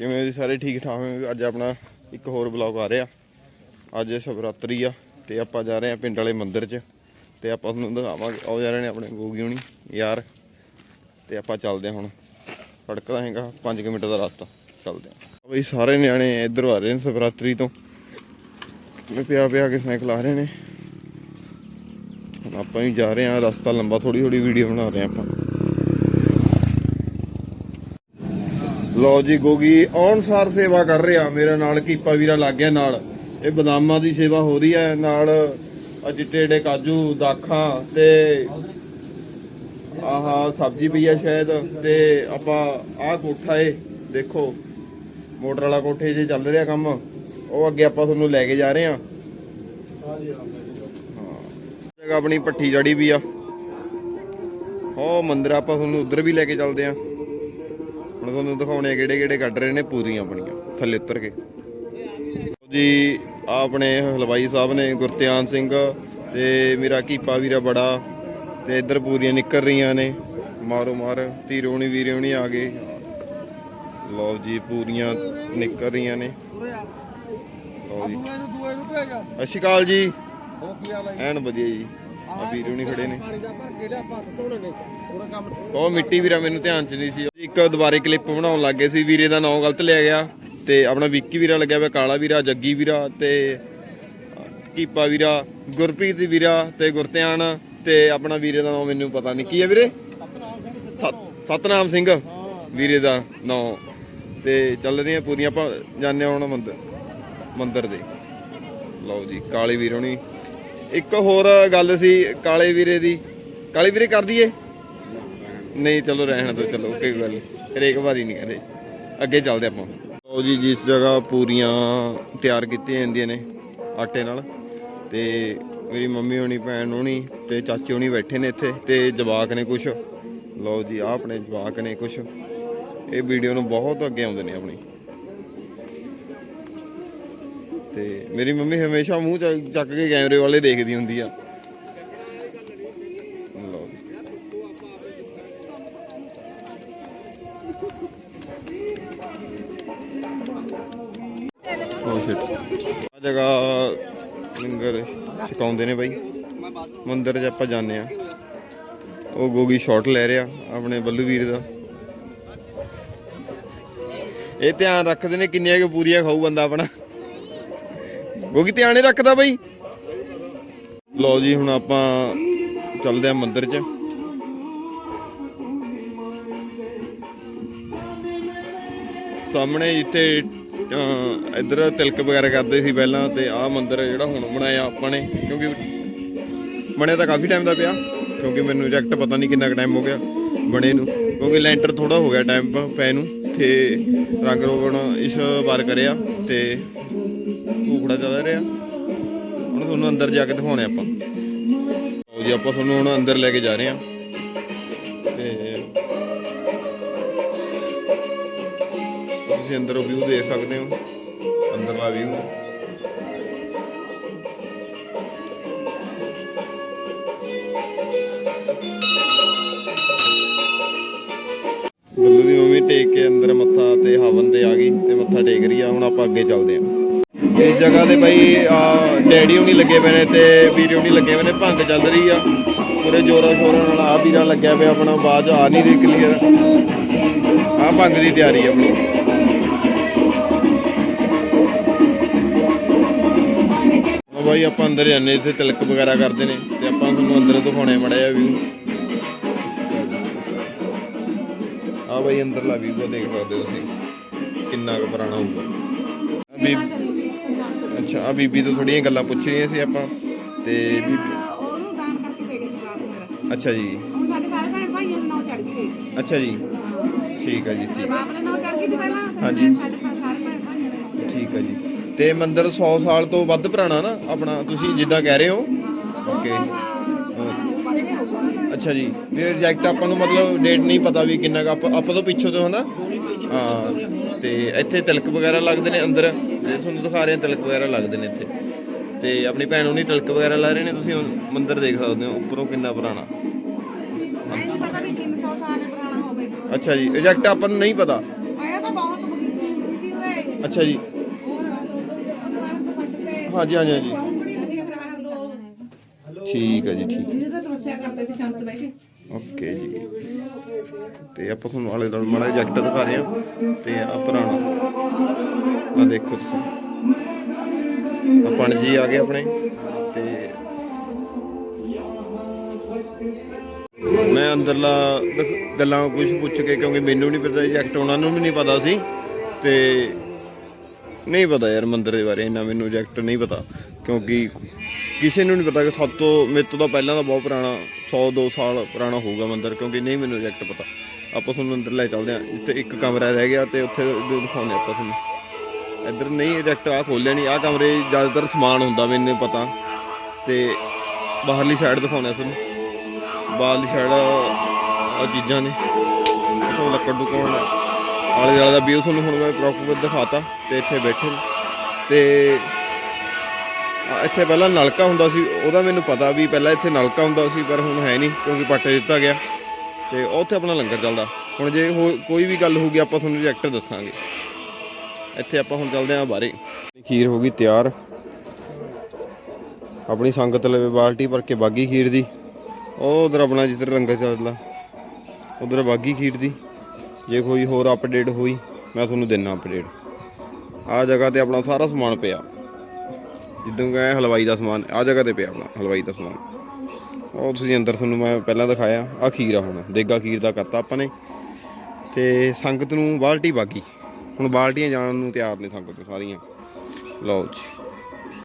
ਕਿਵੇਂ ਜੀ? ਸਾਰੇ ਠੀਕ ਠਾਕ ਹੋ? ਅੱਜ ਆਪਣਾ ਇੱਕ ਹੋਰ ਬਲੌਗ ਆ ਰਿਹਾ। ਅੱਜ ਸ਼ਿਵਰਾਤਰੀ ਆ ਤੇ ਆਪਾਂ ਜਾ ਰਹੇ ਆ ਪਿੰਡ ਵਾਲੇ ਮੰਦਿਰ 'ਚ ਤੇ ਆਪਾਂ ਤੁਹਾਨੂੰ ਦਿਖਾਵਾਂਗੇ। ਆਓ ਜਾ ਰਹੇ ਨੇ ਆਪਣੇ ਗੋਗੀ ਹੁਣੀ, ਯਾਰ। ਤੇ ਆਪਾਂ ਚੱਲਦੇ ਹਾਂ ਹੁਣ। ਫੜਕਦਾ ਹੈਗਾ 5 ਮਿੰਟ ਦਾ ਰਸਤਾ। ਚੱਲਦੇ ਆ ਬਈ ਸਾਰੇ ਨਿਆਣੇ ਇੱਧਰ ਆ ਰਹੇ ਨੇ ਸ਼ਿਵਰਾਤਰੀ ਤੋਂ। ਮੈਂ ਪਿਆ ਪਿਆ ਕੇ ਸਾਈਕਲ ਆ ਰਹੇ ਨੇ? ਹੁਣ ਆਪਾਂ ਵੀ ਜਾ ਰਹੇ ਆ ਰਸਤਾ ਲੰਬਾ ਥੋੜੀ ਥੋੜੀ ਵੀਡੀਓ ਬਣਾ ਰਹੇ ਆ ਆਪਾਂ। ਲੋ ਜੀ, ਗੋਗੀ ਔਨਸਾਰ ਸੇਵਾ ਕਰ ਰਿਹਾ। ਮੇਰੇ ਨਾਲ ਕੀਪਾ ਵੀਰਾ ਲੱਗ ਗਿਆ ਨਾਲ। ਇਹ ਬਦਾਮਾਂ ਦੀ ਸੇਵਾ ਹੋ ਰਹੀ ਹੈ। ਨਾਲ ਆਹ ਕਾਜੂ, ਦਾਖਾਂ ਤੇ ਆਹਾ, ਸਬਜ਼ੀ ਪਈ ਆ ਸ਼ਾਇਦ। ਤੇ ਆਪਾਂ ਆਹ ਕੋਠਾ ਏ, ਦੇਖੋ। ਮੋਟਰ ਵਾਲਾ ਕੋਠੇ 'ਚ ਚੱਲ ਰਿਹਾ ਕੰਮ, ਉਹ ਅੱਗੇ ਆਪਾਂ ਤੁਹਾਨੂੰ ਲੈ ਕੇ ਜਾ ਰਹੇ ਹਾਂ। ਜਗ੍ਹਾ ਆਪਣੀ ਪੱਠੀ ਜੜੀ ਵੀ ਆ। ਉਹ ਮੰਦਿਰ ਆਪਾਂ ਤੁਹਾਨੂੰ ਉਧਰ ਵੀ ਲੈ ਕੇ ਚੱਲਦੇ ਆ ਹੁਣ ਤੁਹਾਨੂੰ ਦਿਖਾਉਣੇ ਕਿਹੜੇ ਕਿਹੜੇ ਕੱਢ ਰਹੇ ਨੇ ਪੂਰੀਆਂ ਆਪਣੀਆਂ ਥੱਲੇ ਉਤਰ ਕੇ। ਜੀ ਆਪਣੇ ਹਲਵਾਈ ਸਾਹਿਬ ਨੇ ਗੁਰਤਿਆਨ ਸਿੰਘ ਤੇ ਮੇਰਾ ਕੀਪਾ ਵੀਰਾ ਬੜਾ ਤੇ ਇੱਧਰ ਪੂਰੀਆਂ ਨਿਕਲ ਰਹੀਆਂ ਨੇ। ਮਾਰੋ ਮਾਰ ਧੀਰੋਣੀ ਵੀਰੋਣੀ ਆ ਗਏ। ਲਓ ਜੀ ਪੂਰੀਆਂ ਨਿਕਲ ਰਹੀਆਂ ਨੇ। ਲਓ ਜੀ। ਅਕਾਲ ਜੀ? ਐਨ ਵਧੀਆ ਜੀ। ਆ ਖੜੇ ਨੇ। ਉਹ ਮਿੱਟੀ ਵੀਰਾ ਮੈਨੂੰ ਧਿਆਨ ਚ ਨਹੀਂ ਸੀ। ਇੱਕ ਦੁਬਾਰੇ ਕਲਿੱਪ ਬਣਾਉਣ ਲੱਗੇ ਸੀ। ਵੀਰੇ ਦਾ ਨਾਮ ਗਲਤ ਲਿਆ ਗਿਆ। ਤੇ ਆਪਣਾ ਵਿੱਕੀ ਵੀਰਾ ਲੱਗਿਆ ਹੋਇਆ ਕਾਲਾ ਵੀਰਾ ਜੱਗੀ ਵੀਰਾ ਤੇ ਕੀਪਾ ਵੀਰਾ ਗੁਰਪ੍ਰੀਤ ਵੀਰਾ ਤੇ ਗੁਰਤਿਆਨ ਤੇ ਆਪਣਾ ਵੀਰੇ ਦਾ ਨਾਮ ਮੈਨੂੰ ਪਤਾ ਨਹੀਂ। ਕੀ ਹੈ ਵੀਰੇ? ਸਤ- ਸਤਨਾਮ ਸਿੰਘ ਵੀਰੇ ਦਾ ਨਾਮ। ਤੇ ਚੱਲ ਰਹੀਆਂ ਪੂਰੀਆਂ ਆਪਾਂ ਹਾਂ ਹੁਣ ਮੰਦਰ ਮੰਦਰ ਦੇ। ਲਓ ਜੀ ਕਾਲੇ ਵੀਰ ਹੋਣੀ ਇੱਕ ਹੋਰ ਗੱਲ ਸੀ ਕਾਲੇ ਵੀਰੇ ਦੀ। ਕਾਲੇ ਵੀਰੇ ਕਰ ਦਈਏ ਨਹੀਂ, ਚਲੋ ਰਹਿਣ ਦੋ ਚਲੋ, ਕੋਈ ਗੱਲ ਨੀ। ਹਰੇਕ ਵਾਰੀ ਨਹੀਂ ਕਹਿੰਦੇ। ਅੱਗੇ ਚੱਲਦੇ ਆਪਾਂ। ਲਓ ਜੀ, ਜਿਸ ਜਗ੍ਹਾ ਪੂਰੀਆਂ ਤਿਆਰ ਕੀਤੀਆਂ ਜਾਂਦੀਆਂ ਨੇ ਆਟੇ ਨਾਲ। ਤੇ ਮੇਰੀ ਮੰਮੀ ਹੋਣੀ, ਭੈਣ ਹੋਣੀ ਤੇ ਚਾਚੇ ਹੋਣੀ ਬੈਠੇ ਨੇ ਇੱਥੇ ਤੇ ਜਵਾਕ ਨੇ ਕੁਛ। ਲਓ ਜੀ, ਆਹ ਆਪਣੇ ਜਵਾਕ ਨੇ ਕੁਛ। ਇਹ ਵੀਡੀਓ ਨੂੰ ਬਹੁਤ ਅੱਗੇ ਆਉਂਦੇ ਨੇ ਆਪਣੀ। ਤੇ ਮੇਰੀ ਮੰਮੀ ਹਮੇਸ਼ਾ ਮੂੰਹ ਚੱਕ ਚੱਕ ਕੇ ਕੈਮਰੇ ਵਾਲੇ ਦੇਖਦੀ ਹੁੰਦੀ ਆ। ਲਓ ਜੀ। oh, ਉਹ ਸ਼ਿਟ ਆ ਜਗ੍ਹਾ ਲੰਗਰ ਛਕਾਉਂਦੇ ਨੇ ਬਾਈ। ਮੰਦਿਰ 'ਚ ਆਪਾਂ ਜਾਂਦੇ ਆ। ਉਹ ਗੋਗੀ ਸ਼ਾਟ ਲੈ ਰਿਹਾ ਆਪਣੇ ਬੱਲੂ ਵੀਰ ਦਾ। ਇਹ ਧਿਆਨ ਰੱਖਦੇ ਨੇ ਕਿੰਨੀਆਂ ਕੁ ਪੂਰੀਆਂ ਖਾਊ ਬੰਦਾ ਆਪਣਾ। ਗੋਗੀ ਧਿਆਨ ਹੀ ਰੱਖਦਾ ਬਈ? ਲਓ ਜੀ ਹੁਣ ਆਪਾਂ ਚੱਲਦੇ ਆ ਮੰਦਿਰ 'ਚ। ਸਾਹਮਣੇ ਜਿੱਥੇ ਅਹ, ਇੱਧਰ ਤਿਲਕ ਵਗੈਰਾ ਕਰਦੇ ਸੀ ਪਹਿਲਾਂ ਤੇ ਆਹ ਮੰਦਿਰ ਜਿਹੜਾ ਹੁਣ ਬਣਾਇਆ ਆਪਾਂ ਨੇ ਕਿਉਂਕਿ ਬਣਿਆ ਤਾਂ ਕਾਫੀ ਟਾਈਮ ਦਾ ਪਿਆ ਕਿਉਂਕਿ ਮੈਨੂੰ ਐਗਜ਼ੈਕਟ ਪਤਾ ਨਹੀਂ ਕਿੰਨਾ ਟਾਈਮ ਹੋ ਗਿਆ ਬਣੇ ਨੂੰ ਕਿਉਂਕਿ ਲੈਂਟਰ ਥੋੜਾ ਹੋ ਗਿਆ ਟਾਈਮ ਪੈ ਨੂੰ ਤੇ ਰੰਗ ਰੋਗਣ ਇਸ ਵਾਰ ਕਰਿਆ ਤੇ ਭੂਖੜਾ ਚੱਲ ਰਿਹਾ। ਹੁਣ ਤੁਹਾਨੂੰ ਅੰਦਰ ਜਾ ਕੇ ਦਿਖਾਉਣੇ ਆਪਾਂ। ਲਓ ਜੀ, ਆਪਾਂ ਤੁਹਾਨੂੰ ਹੁਣ ਅੰਦਰ ਲੈ ਕੇ ਜਾ ਰਹੇ ਹਾਂ। ਤੇ ਤੁਸੀਂ ਅੰਦਰੋਂ ਵਿਊ ਦੇਖ ਸਕਦੇ ਹੋ। ਅੰਦਰਲਾ ਵਿਊ ਬੱਲੂ ਦੀ ਮੰਮੀ ਟੇਕ ਕੇ ਅੰਦਰ ਮੱਥਾ ਤੇ ਹਵਨ ਤੇ ਆ ਗਈ ਤੇ ਮੱਥਾ ਟੇਕ ਰਹੀ ਆ। ਹੁਣ ਆਪਾਂ ਅੱਗੇ ਚੱਲਦੇ ਆਂ ਇਸ ਜਗ੍ਹਾ ਤੇ ਬਈ ਡੈਡੀ ਹੁਣੀ ਲੱਗੇ ਪਏ ਨੇ ਤੇ ਵੀਰੇ ਹੁਣੀ ਲੱਗੇ ਪਏ ਨੇ, ਭੰਗ ਚੱਲ ਰਹੀ ਆ। ਪੂਰੇ ਜੋਰਾਂ ਸ਼ੋਰਾਂ ਨਾਲ ਆ ਵੀਰਾ ਲੱਗਿਆ ਪਿਆ ਆਪਣਾ, ਆਵਾਜ਼ ਆ ਨਹੀਂ ਰਹੀ ਕਲੀਅਰ ਆ ਭੰਗ ਦੀ ਤਿਆਰੀ ਆ ਆਪਣੀ। ਬਾਈ, ਆਪਾਂ ਅੰਦਰ ਜਾਂਦੇ ਇੱਥੇ ਤਿਲਕ ਵਗੈਰਾ ਕਰਦੇ ਨੇ ਤੇ ਆਪਾਂ ਤੁਹਾਨੂੰ ਅੰਦਰ ਦਿਖਾਉਣੇ ਮੜਿਆ ਵਿਊ ਆ ਬਾਈ, ਅੰਦਰਲਾ ਵਿਊ ਦੇਖ ਸਕਦੇ ਹੋ ਤੁਸੀਂ। ਕਿੰਨਾ ਕੁ ਪੁਰਾਣਾ ਹੋਊਗਾ। ਅੱਛਾ ਆ ਬੀਬੀ ਤੋਂ ਥੋੜੀਆਂ ਗੱਲਾਂ ਪੁੱਛ ਰਹੀਆਂ ਸੀ ਆਪਾਂ। ਤੇ ਬੀਬੀ ਉਹਨੂੰ ਦਾਨ ਕਰਕੇ ਦੇ ਗਏ ਸੀ ਬਾਪ ਮੇਰਾ ਅੱਛਾ ਜੀ। ਹੁਣ ਸਾਡੇ ਸਾਰੇ ਭੈਣ ਭਾਈਆਂ ਦੇ ਨਾਂ ਚੜ ਗਏ। ਅੱਛਾ ਜੀ। ਠੀਕ ਆ ਜੀ ਠੀਕ। ਬਾਪ ਦੇ ਨਾਂ ਚੜ ਗਈ ਸੀ ਪਹਿਲਾਂ ਫਿਰ ਹਾਂਜੀ। ਮੈਂ ਸਾਡੇ ਭਾ- ਸਾਰੇ ਭੈਣ ਭਾਈਆਂ ਦੇ ਨਾਂ ਠੀਕ ਆ ਜੀ। ਤੇ ਮੰਦਿਰ 100 ਸਾਲ ਤੋਂ ਵੱਧ ਪੁਰਾਣਾ ਨਾ ਆਪਣਾ ਤੁਸੀਂ ਜਿੱਦਾਂ ਕਹਿ ਰਹੇ ਹੋ? ਓਕੇ ਅੱਛਾ ਜੀ। ਵੀ ਐਗਜ਼ੈਕਟ ਆਪਾਂ ਨੂੰ ਮਤਲਬ ਡੇਟ ਨਹੀਂ ਪਤਾ ਵੀ ਕਿੰਨਾ ਕੁ ਆਪਾਂ ਆਪਾਂ ਤੋਂ ਪਿੱਛੋਂ ਤੋਂ ਹਨਾ? ਹਾਂ ਤੇ ਇੱਥੇ ਤਿਲਕ ਵਗੈਰਾ ਲੱਗਦੇ ਨੇ ਅੰਦਰ? ਇਹ ਤੁਹਾਨੂੰ ਦਿਖਾ ਰਹੇ ਹਾਂ ਤਿਲਕ ਵਗੈਰਾ ਲੱਗਦੇ ਨੇ ਇੱਥੇ। ਤੇ ਆਪਣੀ ਭੈਣ ਉਹਨੀ ਤਿਲਕ ਵਗੈਰਾ ਲਾ ਰਹੇ ਨੇ? ਤੁਸੀਂ ਮੰਦਿਰ ਦੇਖ ਸਕਦੇ ਹੋ ਉੱਪਰੋਂ ਕਿੰਨਾ ਪੁਰਾਣਾ। ਮੈਨੂੰ ਪਤਾ ਵੀ 300 ਸਾਲ ਪੁਰਾਣਾ ਹੋਵੇ। ਅੱਛਾ ਜੀ ਐਗਜ਼ੈਕਟ ਆਪਾਂ ਨੂੰ ਨਹੀਂ ਪਤਾ। ਆਇਆ ਤਾਂ ਬਹੁਤ ਬਗੀਚੀ ਹੁੰਦੀ ਅੱਛਾ ਜੀ। ਹੋਰ ਉਹ ਦਰਬਾਰ ਤੋਂ ਪੱਟ ਤੇ। ਹਾਂਜੀ ਹਾਂਜੀ ਹਾਂਜੀ। ਉਹ ਬੜੀ ਹੁੰਦੀ ਹੈ ਦਰਬਾਰ ਦੋ। ਠੀਕ ਹੈ ਜੀ ਠੀਕ। ਜਿਹਦੇ ਤੇ ਤਪੱਸਿਆ ਕਰਦੇ ਸੀ ਸ਼ਾਂਤ ਬਹਿ ਕੇ। ਓਕੇ ਜੀ। ਤੇ ਆਪਾਂ ਤੁਹਾਨੂੰ ਆਲੇ ਦੁਆਲੇ ਮਾੜਾ ਜੈਕਟ ਦਿਖਾ ਰਹੇ ਹਾਂ। ਤੇ ਆ ਪੁਰਾਣਾ। ਆ ਦੇਖੋ ਤੁਸੀਂ। ਆ ਜੀ ਆ ਗਏ ਆਪਣੇ। ਤੇ ਮੈਂ ਅੰਦਰਲਾ ਦਿਖ- ਗੱਲਾਂ ਕੁਝ ਪੁੱਛ ਕੇ, ਕਿਉਂਕਿ ਮੈਨੂੰ ਨਹੀਂ ਪਤਾ ਜੈਕਟ ਉਹਨਾਂ ਨੂੰ ਵੀ ਨਹੀਂ ਪਤਾ ਸੀ। ਤੇ ਨਹੀਂ ਪਤਾ ਯਾਰ ਮੰਦਰ ਦੇ ਬਾਰੇ, ਇੰਨਾ ਮੈਨੂੰ ਜੈਕਟ ਨਹੀਂ ਪਤਾ। ਕਿਉਂਕਿ ਕਿਸੇ ਨੂੰ ਨਹੀਂ ਪਤਾ ਕਿ ਸਭ ਤੋਂ ਮੇਰੇ ਤੋਂ ਤਾਂ ਪਹਿਲਾਂ ਦਾ ਬਹੁਤ ਪੁਰਾਣਾ 100 2 ਸਾਲ ਪੁਰਾਣਾ ਹੋਊਗਾ ਮੰਦਿਰ, ਕਿਉਂਕਿ ਨਹੀਂ ਮੈਨੂੰ ਐਗਜ਼ੈਕਟ ਪਤਾ। ਆਪਾਂ ਤੁਹਾਨੂੰ ਅੰਦਰ ਲੈ ਚੱਲਦੇ ਹਾਂ। ਇੱਥੇ ਇੱਕ ਕਮਰਾ ਰਹਿ ਗਿਆ ਤੇ ਉੱਥੇ ਦ- ਦਿਖਾਉਂਦੇ ਆਪਾਂ ਤੁਹਾਨੂੰ। ਇੱਧਰ ਨਹੀਂ ਐਗਜ਼ੈਕਟ ਆ ਖੋਲਿਆ ਨਹੀਂ ਆ ਕਮਰੇ ਜ਼ਿਆਦਾਤਰ ਸਮਾਨ ਹੁੰਦਾ, ਮੈਨੂੰ ਪਤਾ। ਤੇ ਬਾਹਰਲੀ ਸਾਈਡ ਦਿਖਾਉਂਦੇ ਆ ਤੁਹਾਨੂੰ। ਬਾਹਰਲੀ ਸਾਈਡ ਆ ਚੀਜ਼ਾਂ ਨੇ। ਇੱਥੋਂ ਲੱਕੜ ਦੁਕਾਨ ਆਲੇ ਦੁਆਲੇ ਦਾ ਵਿਊ ਤੁਹਾਨੂੰ ਹੁਣ ਮੈਂ ਪ੍ਰੋਪਰ ਦਿਖਾਤਾ ਤੇ ਇੱਥੇ ਬੈਠੇ ਨੇ। ਤੇ ਇੱਥੇ ਪਹਿਲਾਂ ਨਲਕਾ ਹੁੰਦਾ ਸੀ, ਉਹਦਾ ਮੈਨੂੰ ਪਤਾ ਵੀ ਪਹਿਲਾਂ ਇੱਥੇ ਨਲਕਾ ਹੁੰਦਾ ਸੀ, ਪਰ ਹੁਣ ਹੈ ਨਹੀਂ, ਕਿਉਂਕਿ ਪੱਟ ਦਿੱਤਾ ਗਿਆ। ਤੇ ਉੱਥੇ ਆਪਣਾ ਲੰਗਰ ਚੱਲਦਾ। ਹੁਣ ਜੇ ਹੋ- ਕੋਈ ਵੀ ਗੱਲ ਹੋਊਗੀ ਆਪਾਂ ਤੁਹਾਨੂੰ ਰਿਐਕਟ ਦੱਸਾਂਗੇ। ਇੱਥੇ ਆਪਾਂ ਹੁਣ ਚੱਲਦੇ ਆਂ ਬਾਰੇ। ਖੀਰ ਹੋ ਗਈ ਤਿਆਰ। ਆਪਣੀ ਸੰਗਤ ਲਵੇ ਬਾਲਟੀ ਭਰ ਕੇ ਬਾਗੀ ਖੀਰ ਦੀ। ਉਹ ਉਧਰ ਆਪਣਾ ਜਿੱਧਰ ਲੰਗਰ ਚੱਲਦਾ, ਉਧਰ ਬਾਗੀ ਖੀਰ ਦੀ। ਜੇ ਕੋਈ ਹੋਰ ਅਪਡੇਟ ਹੋਈ, ਮੈਂ ਤੁਹਾਨੂੰ ਦਿੰਨਾ ਅਪਡੇਟ ਆ ਜਗ੍ਹਾ ਤੇ ਆਪਣਾ ਸਾਰਾ ਸਮਾਨ ਪਿਆ। ਜਿੱਦੋਂ ਗਏ ਹਲਵਾਈ ਦਾ ਸਮਾਨ ਆ ਜਗ੍ਹਾ ਤੇ ਪਿਆ ਆਪਣਾ, ਹਲਵਾਈ ਦਾ ਸਮਾਨ। ਉਹ ਤੁਸੀਂ ਅੰਦਰ ਤੁਹਾਨੂੰ ਮੈਂ ਪਹਿਲਾਂ ਦਿਖਾਇਆ ਆ ਖੀਰ ਆ ਹੁਣ, ਦੇਗਾ ਖੀਰ ਦਾ ਕਰਤਾ ਆਪਾਂ ਨੇ। ਤੇ ਸੰਗਤ ਨੂੰ ਬਾਲਟੀ ਬਾਗੀ। ਹੁਣ ਬਾਲਟੀਆਂ ਜਾਣ ਨੂੰ ਤਿਆਰ ਨੇ ਸੰਗਤ ਸਾਰੀਆਂ। ਲਓ ਜੀ।